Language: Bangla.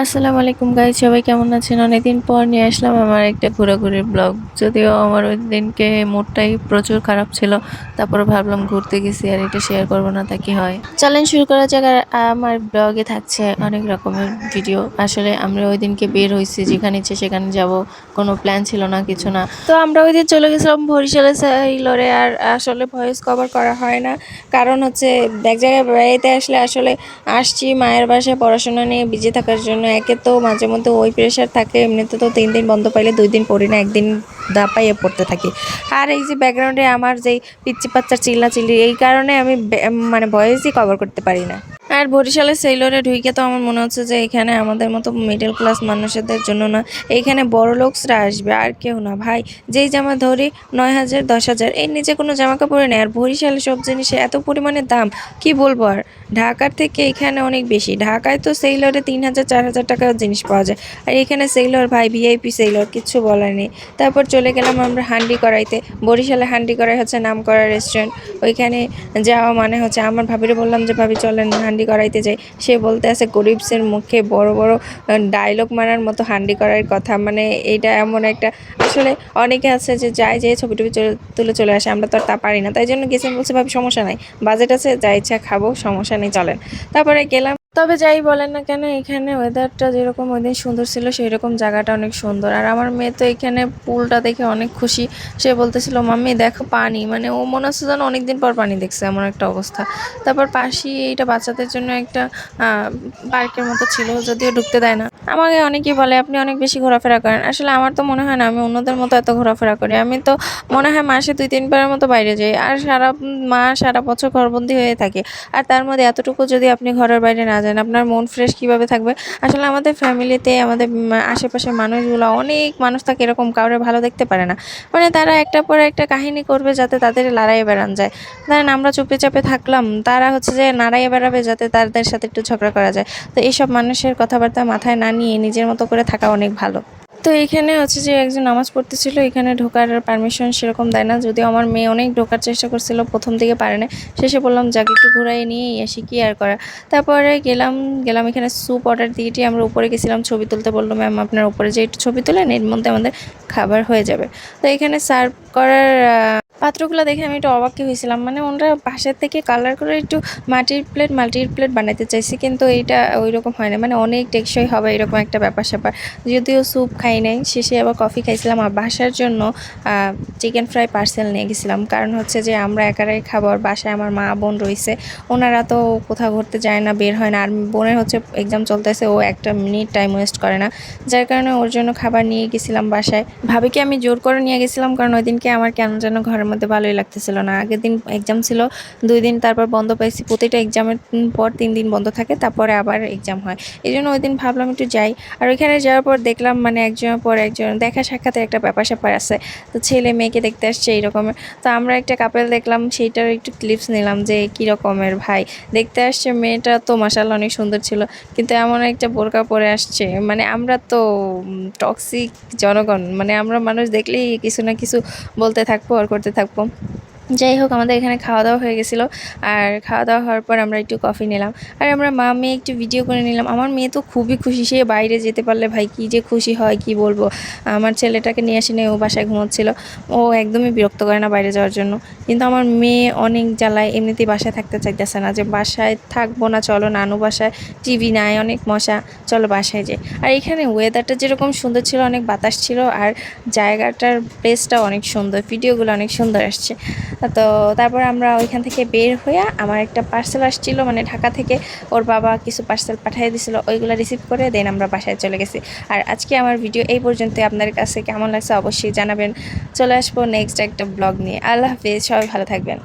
আসসালামু আলাইকুম গাইজ সবাই কেমন আছেন? অনেকদিন পর নিয়ে আসলাম আমার একটা ঘোরাঘুরির ব্লগ যদিও আমার ওই দিনকে মুডটাই প্রচুর খারাপ ছিল, তারপরে ভাবলাম ঘুরতে গেছি আর এটা শেয়ার করব না, তা কি হয়? চ্যালেঞ্জ শুরু করা যাক, আর আমার ব্লগে থাকছে অনেক রকমের ভিডিও আসলে আমরা ওই দিনকে বের হয়েছি, যেখানে ইচ্ছে সেখানে যাব, কোনো প্ল্যান ছিল না, কিছু না। তো আমরা ওই দিন চলে গেছিলাম বরিশালে সাইলরে, আর আসলে ভয়েস কভার করা হয় না। কারণ হচ্ছে, এক জায়গায় বেড়াইতে আসলে আসলে আসছি, মায়ের বাসায় পড়াশোনা নিয়ে বিজি থাকার জন্য। একে তো মাঝে মধ্যে ওই প্রেশার থাকে, এমনিতে তো তিন দিন বন্ধ পাইলে দুই দিন পড়ি না, একদিন দাপাইয়ে পড়তে থাকি। আর এই যে ব্যাকগ্রাউন্ডে আমার যেই পিচ্চি পাচ্চার চিল্লা চিল্লি এই কারণে আমি মানে ভয়েসই কভার করতে পারি না। আর বরিশালের সেইলরে ঢুকে তো আমার মনে হচ্ছে যে এখানে আমাদের মতো মিডল ক্লাস মানুষদের জন্য না। এইখানে বড় লোকসরা আসবে, আর কেউ না। ভাই, যেই জামা ধরি, নয় হাজার, দশ হাজার, এর নিচে কোনো জামা কাপড় নেই। আর বরিশালে সব জিনিসে এত পরিমাণে দাম, কি বলব আর? ঢাকার থেকে এখানে অনেক বেশি। ঢাকায় তো সেইলরে তিন হাজার, চার হাজার টাকার জিনিস পাওয়া যায়। আর এখানে সেইলর ভাই ভিআইপি সেইলর কিচ্ছু বলার নেই। তারপর চলে গেলাম আমরা হান্ডি করাইতে। বরিশালে হান্ডি করাই হচ্ছে নাম করা রেস্টুরেন্ট ওইখানে যাওয়া মানে হচ্ছে, আমার ভাবিরে বললাম যে, ভাবি, চলেন হান্ডি করাইতে যাই। সে বলতে আছে, গরিবসের মুখে বড় বড় ডায়লগ মারার মতো হান্ডি করার কথা। মানে এটা এমন একটা, আসলে অনেকে আছে যে যাই যে ছবি টবি তুলে চলে আসে, আমরা তো আর তা পারি না। তাই জন্য গেছেন বলছে বলছি, ভাবি, সমস্যা নাই। বাজেট আছে, যা ইচ্ছা খাব, সমস্যা নেই, চলেন। তারপরে গেলাম তবে যাই বলেন না কেন, এখানে ওয়েদারটা যেরকম ওই দিন সুন্দর ছিল সেই রকম জায়গাটা অনেক সুন্দর। আর আমার মেয়ে তো এখানে পুলটা দেখে অনেক খুশি। সে বলতেছিল, মাম্মি, দেখো পানি। মানে ও মনে হচ্ছে যেন অনেকদিন পর পানি দেখছে, এমন একটা অবস্থা। তারপর পাশি এইটা বাচ্চাদের জন্য একটা পার্কের মতো ছিল, যদিও ঢুকতে দেয় না। আমাকে অনেকেই বলে, আপনি অনেক বেশি ঘোরাফেরা করেন। আসলে আমার তো মনে হয় না, আমি অন্যদের মতো এত ঘোরাফেরা করি। আমি তো মনে হয় মাসে দুই, তিনবারের মতো বাইরে যাই। আর সারা মাস সারা বছর ঘরবন্দি হয়ে থাকে। আর তার মধ্যে এতটুকু যদি আপনি ঘরের বাইরে না যান, আপনার মন ফ্রেশ কীভাবে থাকবে? আসলে আমাদের ফ্যামিলিতে আমাদের আশেপাশের মানুষগুলো, অনেক মানুষ থাকে এরকম, কাউরে ভালো দেখতে পারে না। মানে তারা একটা পর একটা কাহিনী করবে যাতে তাদের লড়াইয়ে বেড়ান যায়। ধরেন আমরা চুপে চাপে থাকলাম, তারা হচ্ছে যে নাড়াইয়ে বেড়াবে যাতে তাদের সাথে একটু ঝগড়া করা যায়। তো এইসব মানুষের কথাবার্তা মাথায় না নিয়ে নিজের মতো করে থাকা অনেক ভালো। তো এখানে হচ্ছে যে একজন নামাজ পড়তেছিল, এখানে ঢোকার পারমিশন সেরকম দেয় না। যদিও আমার মেয়ে অনেক ঢোকার চেষ্টা করছিল, প্রথম দিকে পারে না শেষে বললাম, যাকে, একটু ঘুরাই নিয়ে আসি, কি আর করা তারপরে গেলাম গেলাম এখানে স্যুপ অর্ডার দিয়েটি আমরা উপরে গেছিলাম, ছবি তুলতে বলল, ম্যাম, আপনার উপরে যে একটু ছবি তোলেন, এর মধ্যে আমাদের খাবার হয়ে যাবে। তো এখানে সার্ভ করার পাত্রগুলো দেখে আমি একটু অবাকই হয়েছিলাম। মানে ওনারা বাসার থেকে কালার করে একটু মাটির প্লেট মাটির প্লেট বানাইতে চাইছি, কিন্তু এইটা ওই রকম হয় না। মানে অনেক টেকসই হবে এরকম একটা ব্যাপার স্যাপার যদিও স্যুপ খাই নাই, শেষে আবার কফি খাইছিলাম। আর বাসার জন্য চিকেন ফ্রাই পার্সেল নিয়ে গেছিলাম। কারণ হচ্ছে যে আমরা একারাই খাব, আর বাসায় আমার মা বোন রয়েছে। ওনারা তো কোথাও ঘুরতে যায় না, বের হয় না। আর বোনের হচ্ছে এক্সাম চলতেছে, ও একটা মিনিট টাইম ওয়েস্ট করে না। যার কারণে ওর জন্য খাবার নিয়ে গেছিলাম বাসায়। ভাবিকে আমি জোর করে নিয়ে গেছিলাম, কারণ ওই দিনকে আমার কেন যেন ঘরের মধ্যে ভালোই লাগতেছিল না। আগের দিন এক্সাম ছিল, দুই দিন তারপর বন্ধ পাইছি। প্রতিটা এক্সামের পর তিন দিন বন্ধ থাকে, তারপরে আবার এক্সাম হয়। এই জন্য ওই দিন ভাবলাম একটু যাই। আর ওইখানে যাওয়ার পর দেখলাম মানে একজনের পর একজন, দেখা সাক্ষাতে একটা ব্যাপার স্যাপার আছে। তো ছেলে মেয়েকে দেখতে আসছে এই রকমের তো আমরা একটা কাপেল দেখলাম, সেইটার একটু ক্লিপস নিলাম যে কী রকমের ভাই। দেখতে আসছে মেয়েটা তো মাসাল্লাহ অনেক সুন্দর ছিল, কিন্তু এমন একটা বোরকা পরে আসছে। মানে আমরা তো টক্সিক জনগণ মানে আমরা মানুষ দেখলেই কিছু না কিছু বলতে থাকব আর করতে থাকব। അപ്പം যাই হোক আমাদের এখানে খাওয়া দাওয়া হয়ে গেছিল। আর খাওয়া দাওয়া হওয়ার পর আমরা একটু কফি নিলাম। আর আমরা মা মেয়ে একটু ভিডিও করে নিলাম। আমার মেয়ে তো খুবই খুশি, সে বাইরে যেতে পারলে ভাই কী যে খুশি হয়, কি বলব? আমার ছেলেটাকে নিয়ে আসি ও বাসায় ঘুমোচ্ছিল। ও একদমই বিরক্ত করে না বাইরে যাওয়ার জন্য। কিন্তু আমার মেয়ে অনেক জ্বালায়, এমনিতেই বাসায় থাকতে চাইতেছে না যে বাসায় থাকব না, চলো নানু বাসায়, টিভি নাই, অনেক মশা, চলো বাসায় যাই। আর এখানে ওয়েদারটা যেরকম সুন্দর ছিল, অনেক বাতাস ছিল, আর জায়গাটার প্লেসটা অনেক সুন্দর ভিডিওগুলো অনেক সুন্দর আসছে। তো তারপর আমরা ওইখান থেকে বের হয়ে আমার একটা পার্সেল আসছিল মানে ঢাকা থেকে ওর বাবা কিছু পার্সেল পাঠিয়ে দিছিল, ওইগুলো রিসিভ করে দেন আমরা বাসায় চলে গেছি। আর আজকে আমার ভিডিও এই পর্যন্ত, আপনার কাছে কেমন লাগছে অবশ্যই জানাবেন। চলে আসব নেক্সট একটা ব্লগ নিয়ে। আল্লাহ হাফিজ, সবাই ভালো থাকবেন।